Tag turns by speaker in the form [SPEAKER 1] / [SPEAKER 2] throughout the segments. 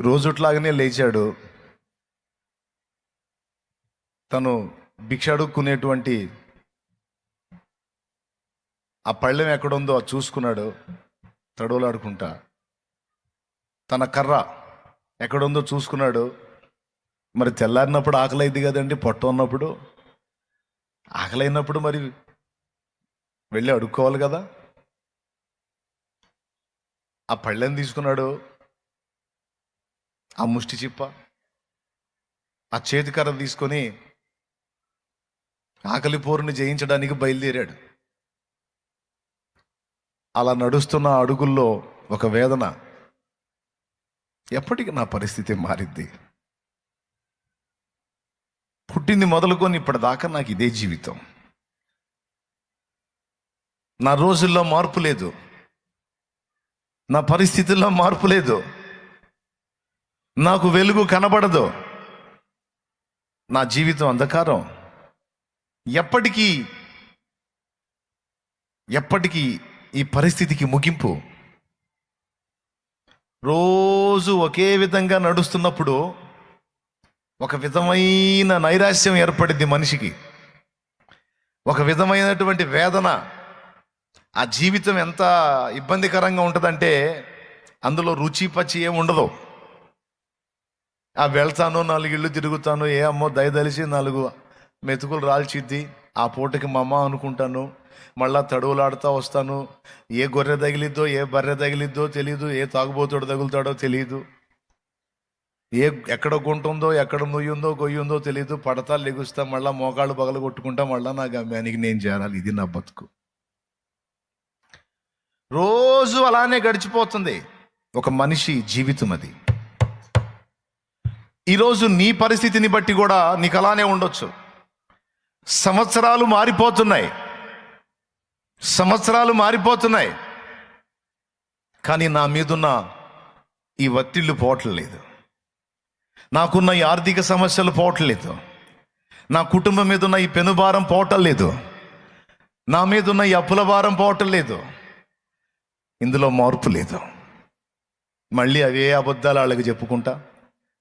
[SPEAKER 1] రోజుట్లాగానే లేచాడు. తను భిక్ష అడుక్కునేటువంటి ఆ పళ్ళెం ఎక్కడుందో అది చూసుకున్నాడు. తడవలాడుకుంటా. తన కర్ర ఎక్కడుందో చూసుకున్నాడు. మరి తెల్లారినప్పుడు ఆకలి అయింది కదండి పొట్ట ఉన్నప్పుడు. ఆకలి అయినప్పుడు మరి వెళ్ళి అడుక్కోవాలి కదా. ఆ పళ్ళెం తీసుకున్నాడు. ఆ ముష్టి చిప్ప ఆ చేతికర్ర తీసుకొని ఆకలిపోరుని జయించడానికి బయలుదేరాడు. అలా నడుస్తున్న అడుగుల్లో ఒక వేదన ఎప్పటికి నా పరిస్థితి మారిద్ది. పుట్టింది మొదలుకొని ఇప్పటిదాకా నాకు ఇదే జీవితం. నా రోజుల్లో మార్పు లేదు. నా పరిస్థితుల్లో మార్పు లేదు. నాకు వెలుగు కనబడదు. నా జీవితం అంధకారం. ఎప్పటికీ ఎప్పటికీ ఈ పరిస్థితికి ముగింపు. రోజు ఒకే విధంగా నడుస్తున్నప్పుడు ఒక విధమైన నైరాశ్యం ఏర్పడింది మనిషికి. ఒక విధమైనటువంటి వేదన. ఆ జీవితం ఎంత ఇబ్బందికరంగా ఉంటుందంటే అందులో రుచి పచ్చి ఏమి ఉండదు. ఆ వెళ్తాను నాలుగు ఇళ్ళు తిరుగుతాను ఏ అమ్మో దయదలిసి నాలుగు మెతుకులు రాల్చిద్ది. ఆ పూటకి మా అమ్మ అనుకుంటాను మళ్ళా తడువులాడుతూ వస్తాను. ఏ గొర్రె తగిలిద్దో ఏ బర్రె తగిలిద్దో తెలియదు ఏ తాగుబోతుడు తగులుతాడో తెలియదు ఏ ఎక్కడ గుంట ఉందో ఎక్కడ నుయ్యుందో గొయ్యుందో తెలియదు పడతా లెగుస్తా మళ్ళా మోకాళ్ళు పగలు కొట్టుకుంటా మళ్ళా నా గమ్యానికి నేను చేరాలి. ఇది నా బతుకు. రోజు అలానే గడిచిపోతుంది. ఒక మనిషి జీవితం అది. ఈరోజు నీ పరిస్థితిని బట్టి కూడా నీకు అలానే ఉండొచ్చు. సంవత్సరాలు మారిపోతున్నాయి. సంవత్సరాలు మారిపోతున్నాయి. కానీ నా మీదున్న ఈ ఒత్తిళ్ళు పోవట్లేదు. నాకున్న ఈ ఆర్థిక సమస్యలు పోవట్లేదు. నా కుటుంబం మీద ఉన్న ఈ పెనుభారం పోవటం లేదు నా మీద ఉన్న ఈ అప్పుల భారం పోవటం లేదు ఇందులో మార్పు లేదు. మళ్ళీ అవే అబద్ధాలు వాళ్ళకి చెప్పుకుంటా.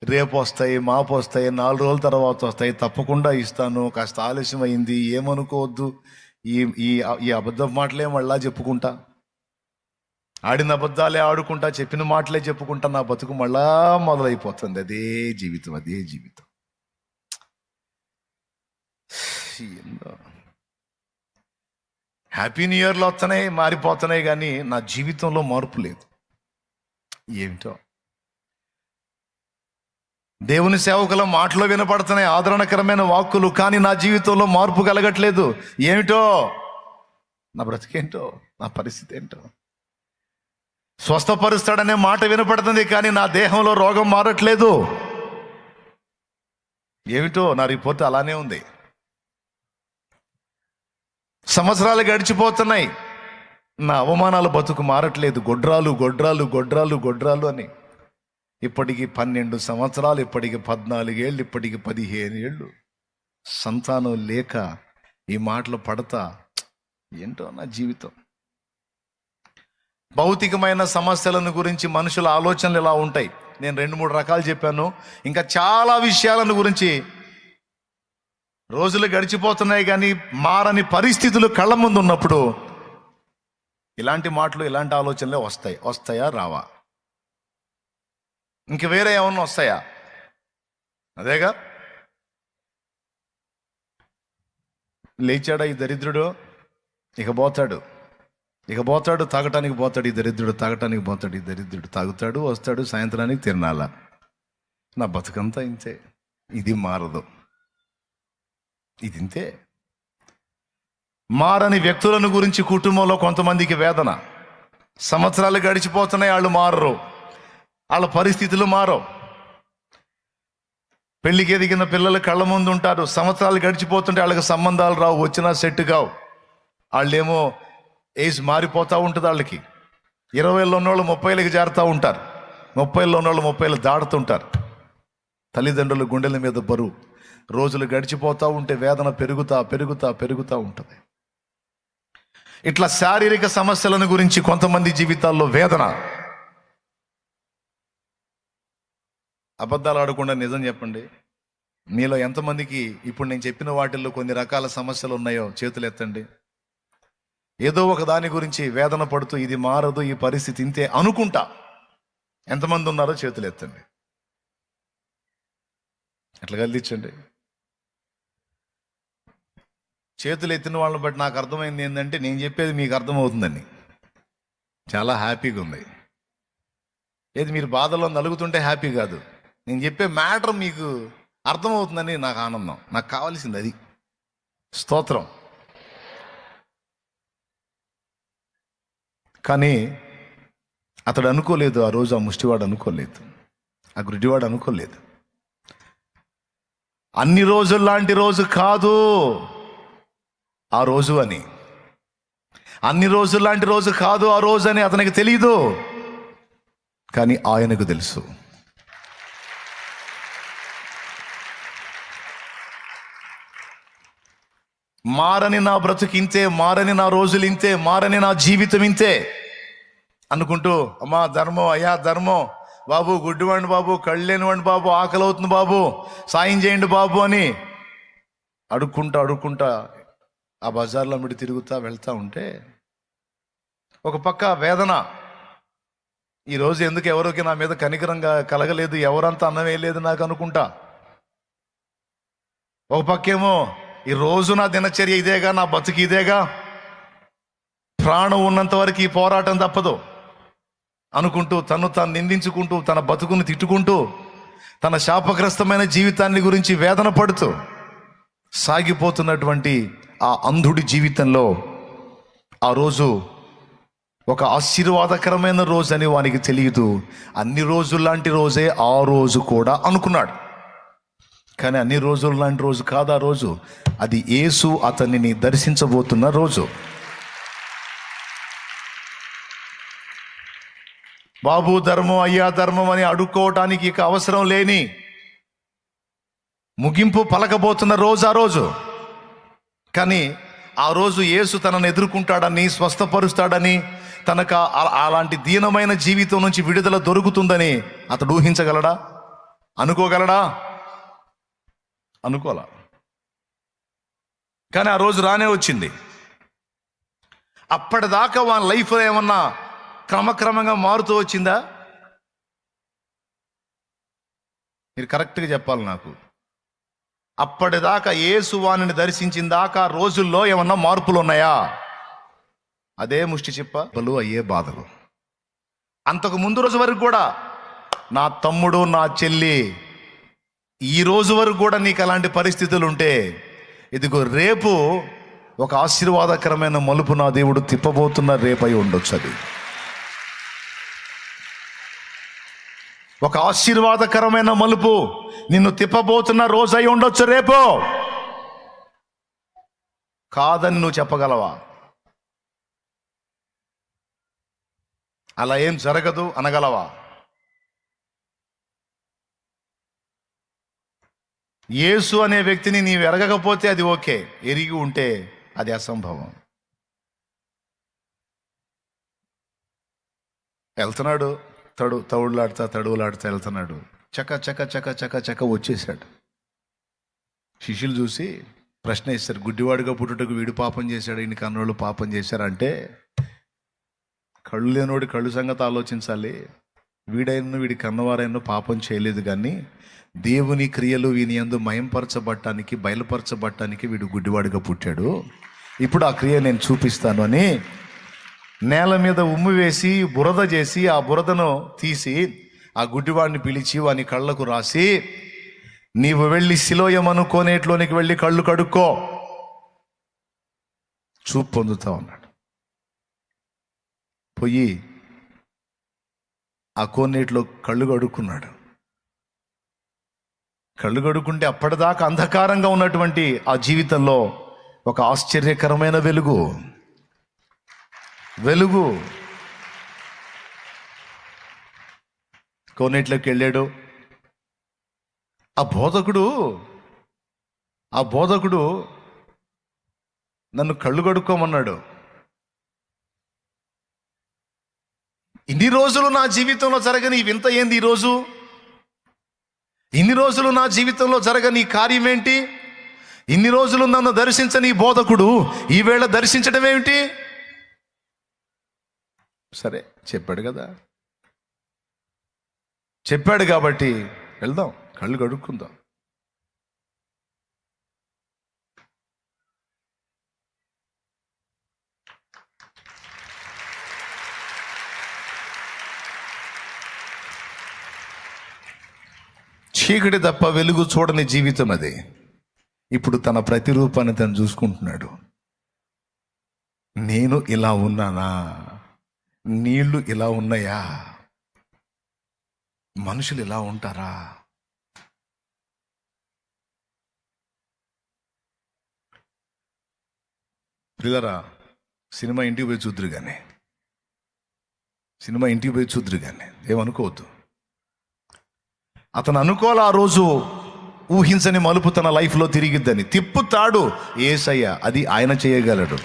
[SPEAKER 1] రేపు వస్తాయి మాపు వస్తాయి నాలుగు రోజుల తర్వాత వస్తాయి. తప్పకుండా ఇస్తాను. కాస్త ఆలస్యం అయింది. ఏమనుకోవద్దు. ఈ ఈ ఈ అబద్ధ మాటలే మళ్ళా చెప్పుకుంటా. ఆడిన అబద్ధాలే ఆడుకుంటా. చెప్పిన మాటలే చెప్పుకుంటా. నా బతుకు మళ్ళా మొదలైపోతుంది. అదే జీవితం అదే జీవితం. హ్యాపీ న్యూ ఇయర్లో వస్తున్నాయి మారిపోతున్నాయి కానీ నా జీవితంలో మార్పు లేదు. ఏమిటో దేవుని సేవకుల మాటలు వినపడుతున్నాయి. ఆదరణకరమైన వాక్కులు కానీ నా జీవితంలో మార్పు కలగట్లేదు. ఏమిటో? నా బ్రతికేంటో? నా పరిస్థితి ఏంటో? స్వస్థపరుస్తాడనే మాట వినపడుతుంది కానీ నా దేహంలో రోగం మారట్లేదు. ఏమిటో? నా రిపోర్ట్ అలానే ఉంది. సంవత్సరాలు గడిచిపోతున్నాయి. నా అవమానాలు బతుకు మారట్లేదు. గొడ్రాలు గొడ్రాలు గొడ్రాలు గొడ్రాలు అని. ఇప్పటికి పన్నెండు సంవత్సరాలు ఇప్పటికి పద్నాలుగేళ్ళు ఇప్పటికి పదిహేను ఏళ్ళు సంతానం లేక ఈ మాటలు పడతా ఏంటో నా జీవితం. భౌతికమైన సమస్యలను గురించి మనుషుల ఆలోచనలు ఇలా ఉంటాయి. నేను రెండు మూడు రకాలు చెప్పాను. ఇంకా చాలా విషయాలను గురించి రోజులు గడిచిపోతున్నాయి కానీ మారని పరిస్థితులు కళ్ళ ముందు ఉన్నప్పుడు ఇలాంటి మాటలు ఇలాంటి ఆలోచనలే వస్తాయి. వస్తాయా? రావా? ఇంక వేరే ఏమన్నా వస్తాయా? అదేగా. లేచాడా ఈ దరిద్రుడు? ఇక పోతాడు. ఇక పోతాడు తాగటానికి పోతాడు ఈ దరిద్రుడు తాగటానికి పోతాడు ఈ దరిద్రుడు. తాగుతాడు వస్తాడు సాయంత్రానికి తిరణాల నా బతుకంతా ఇంతే. ఇది మారదు. ఇది ఇంతే. మారని వ్యక్తులను గురించి కుటుంబంలో కొంతమందికి వేదన. సంవత్సరాలు గడిచిపోతున్నాయి వాళ్ళు మారరు. వాళ్ళ పరిస్థితులు మారవు. పెళ్ళికి ఎదిగిన పిల్లలు కళ్ళ ముందు ఉంటారు. సంవత్సరాలు గడిచిపోతుంటే వాళ్ళకి సంబంధాలు రావు. వచ్చినా సెట్ కావు. వాళ్ళేమో ఏజ్ మారిపోతూ ఉంటుంది వాళ్ళకి. ఇరవైలో ఉన్నవాళ్ళు ముప్పైలకి చేరుతూ ఉంటారు. ముప్పైలో ఉన్నవాళ్ళు ముప్పైలు దాడుతుంటారు తల్లిదండ్రులు గుండెల మీద బరువు. రోజులు గడిచిపోతూ ఉంటే వేదన పెరుగుతా పెరుగుతా పెరుగుతూ ఉంటుంది. ఇట్లా శారీరక సమస్యలను గురించి కొంతమంది జీవితాల్లో వేదన. అబద్ధాలు ఆడకుండా నిజం చెప్పండి. మీలో ఎంతమందికి ఇప్పుడు నేను చెప్పిన వాటిల్లో కొన్ని రకాల సమస్యలు ఉన్నాయో చేతులు ఎత్తండి. ఏదో ఒక దాని గురించి వేదన పడుతూ ఇది మారదు ఈ పరిస్థితి ఇంతే అనుకుంటా. ఎంతమంది ఉన్నారో చేతులు ఎత్తండి. అట్లా కదిలించండి చేతులు ఎత్తిన వాళ్ళని బట్టి నాకు అర్థమైంది ఏంటంటే నేను చెప్పేది మీకు అర్థమవుతుందని చాలా హ్యాపీగా ఉంది. ఏది మీరు బాధలో నలుగుతుంటే హ్యాపీ కాదు. నేను చెప్పే మ్యాటర్ మీకు అర్థమవుతుందని నాకు ఆనందం. నాకు కావాల్సింది అది. స్తోత్రం. కానీ అతడు అనుకోలేదు ఆ రోజు ఆ ముష్టివాడు అనుకోలేదు. ఆ గుడ్డివాడు అనుకోలేదు. అన్ని రోజులు లాంటి రోజు కాదు ఆ రోజు అని. అన్ని రోజులు లాంటి రోజు కాదు ఆ రోజు అని అతనికి తెలియదు కానీ ఆయనకు తెలుసు. మారని నా బ్రతుకు ఇంతే మారని నా రోజులు ఇంతే మారని నా జీవితం ఇంతే అనుకుంటూ అమ్మా ధర్మం అయ్యా ధర్మం. బాబు గుడ్డివాడిని బాబు కళ్ళేనివాడిని బాబు ఆకలి అవుతుంది బాబు సాయం చేయండి బాబు అని అడుక్కుంటా అడుక్కుంటా ఆ బజార్లో మిడి తిరుగుతా వెళ్తా ఉంటే ఒక పక్క వేదన. ఈరోజు ఎందుకు ఎవరికి నా మీద కనికరంగా కలగలేదు ఎవరంతా అన్నం వేయలేదు నాకు అనుకుంటా. ఒక పక్కేమో ఈ రోజు నా దినచర్య ఇదేగా నా బతుకు ఇదేగా. ప్రాణం ఉన్నంత వరకు ఈ పోరాటం తప్పదు. అనుకుంటూ తను తాను నిందించుకుంటూ తన బతుకును తిట్టుకుంటూ తన శాపగ్రస్తమైన జీవితాన్ని గురించి వేదన పడుతూ సాగిపోతున్నటువంటి ఆ అంధుడి జీవితంలో ఆ రోజు ఒక ఆశీర్వాదకరమైన రోజు అని వానికి తెలియదు. అన్ని రోజుల్లాంటి రోజే ఆ రోజు కూడా అనుకున్నాడు. కానీ అన్ని రోజులు లాంటి రోజు కాదు ఆ రోజు? అది యేసు అతనిని దర్శించబోతున్న రోజు. బాబు ధర్మం అయ్యా ధర్మం అని అడుక్కోవటానికి ఇక అవసరం లేని ముగింపు పలకబోతున్న రోజు ఆ రోజు. కానీ ఆ రోజు యేసు తనను ఎదుర్కొంటాడని స్వస్థపరుస్తాడని తనకు అలాంటి దీనమైన జీవితం నుంచి విడుదల దొరుకుతుందని అతడు ఊహించగలడా? అనుకోగలడా? అనుకోలా కానీ ఆ రోజు రానే వచ్చింది. అప్పటిదాకా వాళ్ళ లైఫ్లో ఏమన్నా క్రమక్రమంగా మారుతూ వచ్చిందా? మీరు కరెక్ట్గా చెప్పాలి నాకు. అప్పటిదాకా ఏసు వాణిని దర్శించిన దాకా ఆ రోజుల్లో ఏమన్నా మార్పులు ఉన్నాయా? అదే ముష్టి చిప్ప. బలు అయ్యే బాధలు. అంతకు ముందు రోజు వరకు కూడా నా తమ్ముడు నా చెల్లి ఈ రోజు వరకు కూడా నీకు అలాంటి పరిస్థితులు ఉంటే ఇదిగో రేపు ఒక ఆశీర్వాదకరమైన మలుపు నా దేవుడు తిప్పబోతున్న రేపై ఉండొచ్చు అది. ఒక ఆశీర్వాదకరమైన మలుపు నిన్ను తిప్పబోతున్న రోజు అయి ఉండొచ్చు రేపు. కాదని నువ్వు చెప్పగలవా? అలా ఏం జరగదు అనగలవా? యేసు అనే వ్యక్తిని నీవు ఎరగకపోతే అది ఓకే. ఎరిగి ఉంటే అది అసంభవం. వెళ్తున్నాడు. తడు తవుళ్ళాడుతా తడువులాడుతా వెళ్తున్నాడు. చక చక చక చక చక వచ్చేసాడు శిష్యులు చూసి ప్రశ్న ఇస్తారు గుడ్డివాడిగా పుట్టుటకు వీడు పాపం చేశాడు ఈయన కన్నోళ్ళు పాపం చేశారంటే? కళ్ళు లేనోడి కళ్ళు సంగతి ఆలోచించాలి. వీడైన వీడి కన్నవారైనా పాపం చేయలేదు కానీ దేవుని క్రియలు వీని యందు మయంపరచబట్టానికి బయలుపరచబట్టానికి వీడు గుడ్డివాడిగా పుట్టాడు. ఇప్పుడు ఆ క్రియ నేను చూపిస్తాను అని నేల మీద ఉమ్ము వేసి బురద చేసి ఆ బురదను తీసి ఆ గుడ్డివాడిని పిలిచి వాని కళ్ళకు రాసి నీవు వెళ్ళి శిలోయమను కోనేట్లోనికి వెళ్ళి కళ్ళు కడుక్కో. చూపు పొందుతా ఉన్నాడు. పోయి ఆ కోనేటిలో కళ్ళు కడుక్కున్నాడు. కళ్ళు కడుక్కుంటే అప్పటిదాకా అంధకారంగా ఉన్నటువంటి ఆ జీవితంలో ఒక ఆశ్చర్యకరమైన వెలుగు. వెలుగు. కోనేట్లోకి వెళ్ళాడు. ఆ బోధకుడు ఆ బోధకుడు నన్ను కళ్ళు కడుక్కోమన్నాడు. ఇన్ని రోజులు నా జీవితంలో జరగని వింత ఏంది ఈరోజు? ఇన్ని రోజులు నా జీవితంలో జరగని కార్యం ఏంటి? ఇన్ని రోజులు నన్ను దర్శించని బోధకుడు ఈవేళ దర్శించడం ఏమిటి? సరే చెప్పాడు కదా. చెప్పాడు కాబట్టి వెళ్దాం కళ్ళు కడుక్కుందాం. చీకటి తప్ప వెలుగు చూడని జీవితం అది. ఇప్పుడు తన ప్రతిరూపాన్ని తను చూసుకుంటున్నాడు. నేను ఇలా ఉన్నానా? నీళ్ళు ఇలా ఉన్నాయా? మనుషులు ఇలా ఉంటారా? ప్రియులరా సినిమా ఇంటికి పోయి చూద్దరు కానీ సినిమా ఇంటికి పోయి చూద్దరు కానీ ఏమనుకోవద్దు. అతను అనుకోవాలి ఆ రోజు ఊహించని మలుపు తన లైఫ్లో తిరిగిద్దని. తిప్పుతాడు ఏసయ్య అది ఆయన చేయగలడు.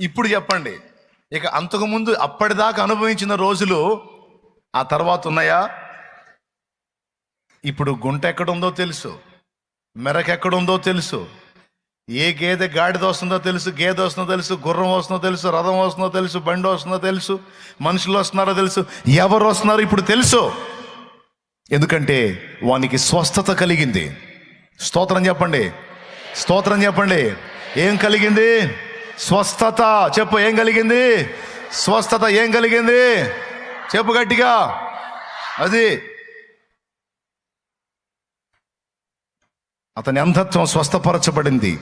[SPEAKER 1] ఇప్పుడు చెప్పండి ఇక అంతకుముందు అప్పటిదాకా అనుభవించిన రోజులు ఆ తర్వాత ఉన్నాయా? ఇప్పుడు గుంట ఎక్కడుందో తెలుసు మెరకెక్కడుందో తెలుసు ఏ గేదె గాడిద వస్తుందో తెలుసు గేదె వస్తుందో తెలుసు గుర్రం వస్తుందో తెలుసు రథం వస్తుందో తెలుసు బండి వస్తుందో తెలుసు మనుషులు వస్తున్నారో తెలుసు ఎవరు వస్తున్నారో ఇప్పుడు తెలుసు. ఎందుకంటే వానికి స్వస్థత కలిగింది. స్తోత్రం చెప్పండి. స్తోత్రం చెప్పండి. ఏం కలిగింది? స్వస్థత. చెప్పు ఏం కలిగింది? స్వస్థత ఏం కలిగింది? చెప్పు గట్టిగా. అది అతని అంధత్వం స్వస్థపరచబడింది.